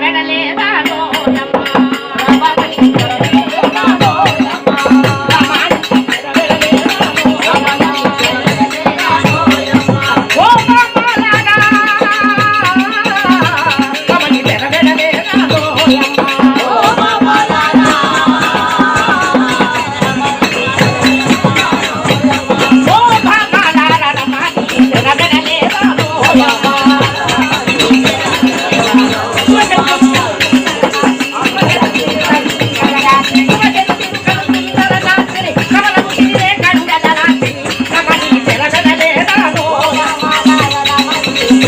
తెరవెడలేదానో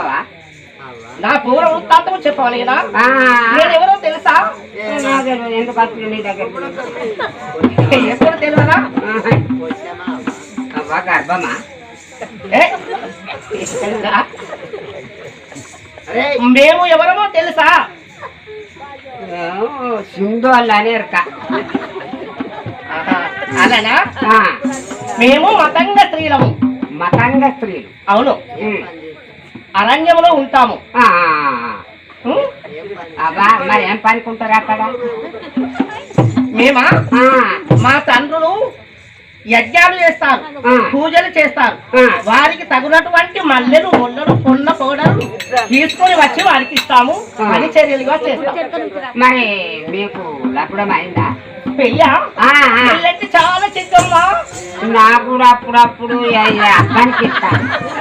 చెప్పవా నా పూర్వ వృత్తాంతం ఆ, నేనెవరో తెలుసా? ఎందుకు వచ్చిన నీ దగ్గరికి ఎప్పుడు తెలియదా? అవ్వ గర్భమా? మేము ఎవరమో తెలుసా? సింధు అనేరుక ఆహా, అలానా మేము మతంగ స్త్రీలము. మతంగ స్త్రీలు. అవును. ఉమ్. అరణ్యములో ఉంటాము? అవ్వా మరి ఏం పనుకుంటారు అక్కడ? మేమా? మా తండ్రులు యజ్ఞాలు చేస్తారు. పూజలు చేస్తారు. వారికి తగినటువంటి మల్లెలు ముళ్ళలు పొన్న పౌడర్లు తీసుకొని వచ్చి వారికి ఇస్తాము. అని చర్యలుగా చేస్తాం. మరి మీకు లప్పడం అయిందా? పెళ్ళా? చాలా చిక్కమ్మా నాకు అప్పుడప్పుడు కనిపిస్తాను అంటే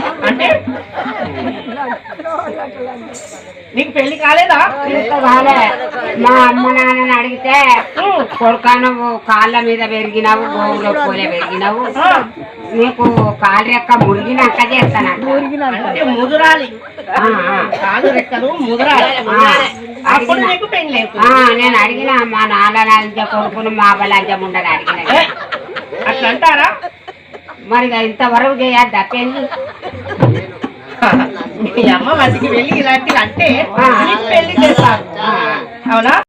నీకు పెళ్ళి కాలేదా? కాలే. మా అమ్మ నాన్నని అడిగితే కొడుకా నువ్వు కాళ్ళ మీద పెరిగినావు గోవులో పోలే పెరిగినావు. నీకు కాలు రెక్క మురిగినాక చేస్తానంట అంటే ముదురాలి. రెక్కలు. అప్పుడు నీకు పెళ్ళి నేను అడిగిన మా నాన్న లంచ కొడుకును మా అవ్వ లంచం ఉండని అడిగిన. అట్లా అంటారా మరి ఇంతవరకు చేయాలి తప్పేంది? మీ అమ్మ మధ్యకి వెళ్ళి ఇలాంటివి అంటే పెళ్ళి చేస్తారు. అవునా?